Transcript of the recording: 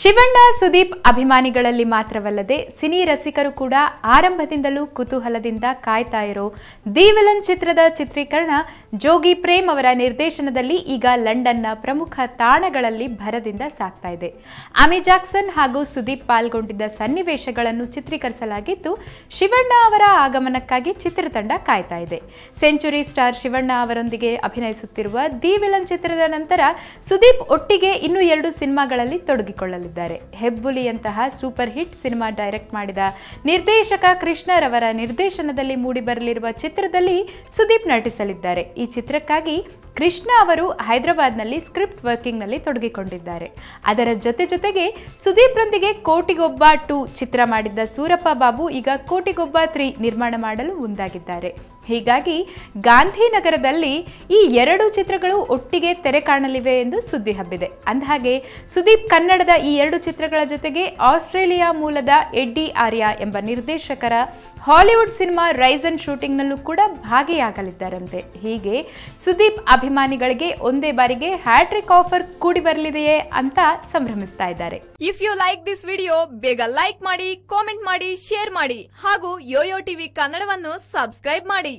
ಶಿವಣ್ಣ, ಸುದೀಪ್ ಅಭಿಮಾನಿಗಳಲ್ಲಿ ಮಾತ್ರವಲ್ಲದೆ ಸಿನಿ ರಸಿಕರು ಕೂಡ ಆರಂಭದಿಂದಲೂ ಕುತೂಹಲದಿಂದ ಕಾಯ್ತಾ ಇರೋ ದಿ ವಿಲನ್ ಚಿತ್ರದ ಚಿತ್ರೀಕರಣ ಜೋಗಿ ಪ್ರೇಮ್ ಅವರ ನಿರ್ದೇಶನದಲ್ಲಿ ಈಗ ಲಂಡನ್ನ ಪ್ರಮುಖ ತಾಣಗಳಲ್ಲಿ ಭರದಿಂದ ಸಾಗ್ತಾ ಇದೆ. ಅಮಿ ಜಾಕ್ಸನ್ ಹಾಗೂ ಸುದೀಪ್ ಪಾಲ್ಗೊಂಡಿದ್ದ ಸನ್ನಿವೇಶಗಳನ್ನು ಚಿತ್ರೀಕರಿಸಲಾಗಿದ್ದು, ಶಿವಣ್ಣ ಅವರ ಆಗಮನಕ್ಕಾಗಿ ಚಿತ್ರತಂಡ ಕಾಯ್ತಾ ಇದೆ. ಸೆಂಚುರಿ ಸ್ಟಾರ್ ಶಿವಣ್ಣ ಅವರೊಂದಿಗೆ ಅಭಿನಯಿಸುತ್ತಿರುವ ದಿ ವಿಲನ್ ಚಿತ್ರದ ನಂತರ ಸುದೀಪ್ ಒಟ್ಟಿಗೆ ಇನ್ನೂ ಎರಡು ಸಿನಿಮಾಗಳಲ್ಲಿ ತೊಡಗಿಕೊಳ್ಳಲಿದ್ದಾರೆ ಹೆಬ್ಬುಲಿಯಂತಹ ಸೂಪರ್ ಹಿಟ್ ಸಿನಿಮಾ ಡೈರೆಕ್ಟ್ ಮಾಡಿದ ನಿರ್ದೇಶಕ ಕೃಷ್ಣರವರ ನಿರ್ದೇಶನದಲ್ಲಿ ಮೂಡಿಬರಲಿರುವ ಚಿತ್ರದಲ್ಲಿ ಸುದೀಪ್ ನಟಿಸಲಿದ್ದಾರೆ. ಈ ಚಿತ್ರಕ್ಕಾಗಿ ಕೃಷ್ಣ ಅವರು ಹೈದರಾಬಾದ್ನಲ್ಲಿ ಸ್ಕ್ರಿಪ್ಟ್ ವರ್ಕಿಂಗ್ನಲ್ಲಿ ತೊಡಗಿಕೊಂಡಿದ್ದಾರೆ. ಅದರ ಜೊತೆ ಜೊತೆಗೆ ಸುದೀಪ್ರೊಂದಿಗೆ ಕೋಟಿಗೊಬ್ಬ ಟು ಚಿತ್ರ ಮಾಡಿದ್ದ ಸೂರಪ್ಪ ಬಾಬು ಈಗ ಕೋಟಿಗೊಬ್ಬ ತ್ರೀ ನಿರ್ಮಾಣ ಮಾಡಲು ಮುಂದಾಗಿದ್ದಾರೆ. ಹೀಗಾಗಿ ಗಾಂಧಿನಗರದಲ್ಲಿ ಈ ಎರಡು ಚಿತ್ರಗಳು ಒಟ್ಟಿಗೆ ತೆರೆ ಕಾಣಲಿವೆ ಎಂದು ಸುದ್ದಿ ಹಬ್ಬಿದೆ. ಅಂದಹಾಗೆ, ಸುದೀಪ್ ಕನ್ನಡದ ಈ ಎರಡು ಚಿತ್ರಗಳ ಜೊತೆಗೆ ಆಸ್ಟ್ರೇಲಿಯಾ ಮೂಲದ ಎಡ್ಡಿ ಆರ್ಯ ಎಂಬ ನಿರ್ದೇಶಕರ ಹಾಲಿವುಡ್ ಸಿನಿಮಾ ರೈಸ್ ಅಂಡ್ ಶೂಟಿಂಗ್ನಲ್ಲೂ ಕೂಡ ಭಾಗಿಯಾಗಲಿದ್ದಾರಂತೆ. ಹೀಗೆ ಸುದೀಪ್ ಅಭಿಮಾನಿಗಳಿಗೆ ಒಂದೇ ಬಾರಿಗೆ ಹ್ಯಾಟ್ರಿಕ್ ಆಫರ್ ಕೂಡಿ ಬರಲಿದೆಯೇ ಅಂತ ಸಂಭ್ರಮಿಸ್ತಾ ಇದ್ದಾರೆ. If you like this video ಬೇಗ ಲೈಕ್ ಮಾಡಿ ಕಾಮೆಂಟ್ ಮಾಡಿ ಶೇರ್ ಮಾಡಿ ಹಾಗೂ ಯೋಯೋ ಟಿವಿ ಕನ್ನಡವನ್ನು ಸಬ್ಸ್ಕ್ರೈಬ್ ಮಾಡಿ.